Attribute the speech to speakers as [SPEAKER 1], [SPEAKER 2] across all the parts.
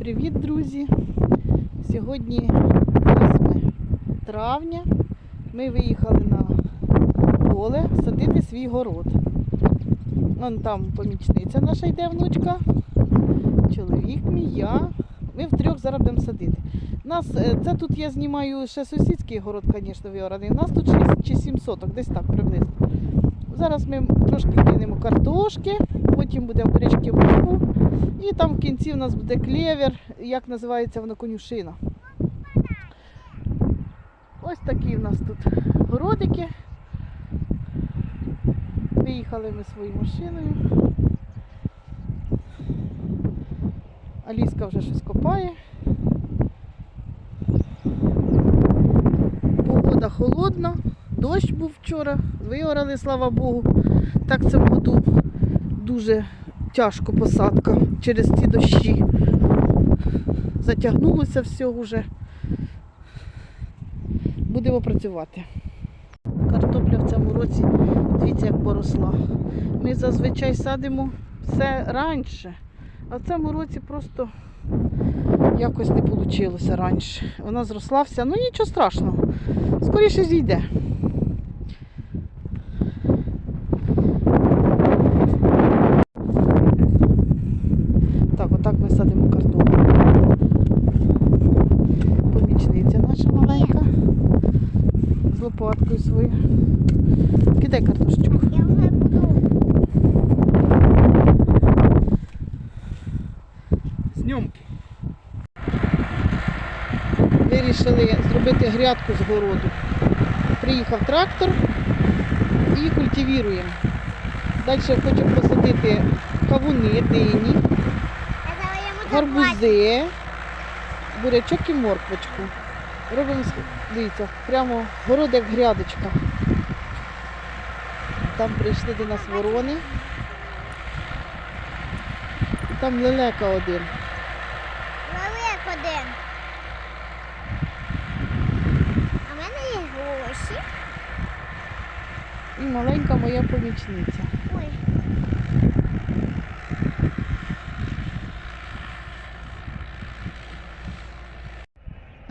[SPEAKER 1] Привіт, друзі! Сьогодні 8 травня. Ми виїхали на поле садити свій город. Вон там помічниця наша йде внучка, чоловік мій, я. Ми втрьох зараз будемо садити. Нас, е, це тут я знімаю ще сусідський город, звісно, виораний. У нас тут 6 чи 7 соток, десь так приблизно. Зараз ми трошки кинемо картошки, потім буде бурячки морку. І там в кінці у нас буде клевер, як називається воно конюшина. Ось такі в нас тут городики. Виїхали ми своєю машиною. Аліска вже щось копає. Погода холодна, дощ був вчора, виорали, слава Богу. Так в цьому году дуже тяжко посадка через ці дощі. Затягнулося все вже. Будемо працювати. Картопля в цьому році, дивіться, як поросла. Ми зазвичай садимо все раніше, а в цьому році просто якось не вийшло раніше. Вона зросла вся, ну нічого страшного. Скоріше зійде. Так, отак ми садимо картоплю. Помічниця наша маленька. З лопаткою своєю. Кидай картошечку.
[SPEAKER 2] Я вже буду.
[SPEAKER 3] Знімки.
[SPEAKER 1] Вирішили зробити грядку з городу. Приїхав трактор і культивіруємо. Далі хочемо посадити кавуни, дині, гарбузи, бурячок і морквочку. Робимо, дивіться, прямо город як грядочка. Там прийшли до нас ворони. І там лелека один.
[SPEAKER 2] Велик один. А в мене є гроші.
[SPEAKER 1] І маленька моя помічниця.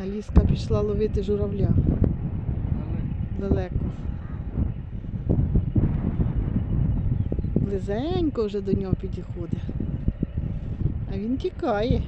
[SPEAKER 1] Аліска пішла ловити журавля далеко. Близенько вже до нього підіходить. А він тікає.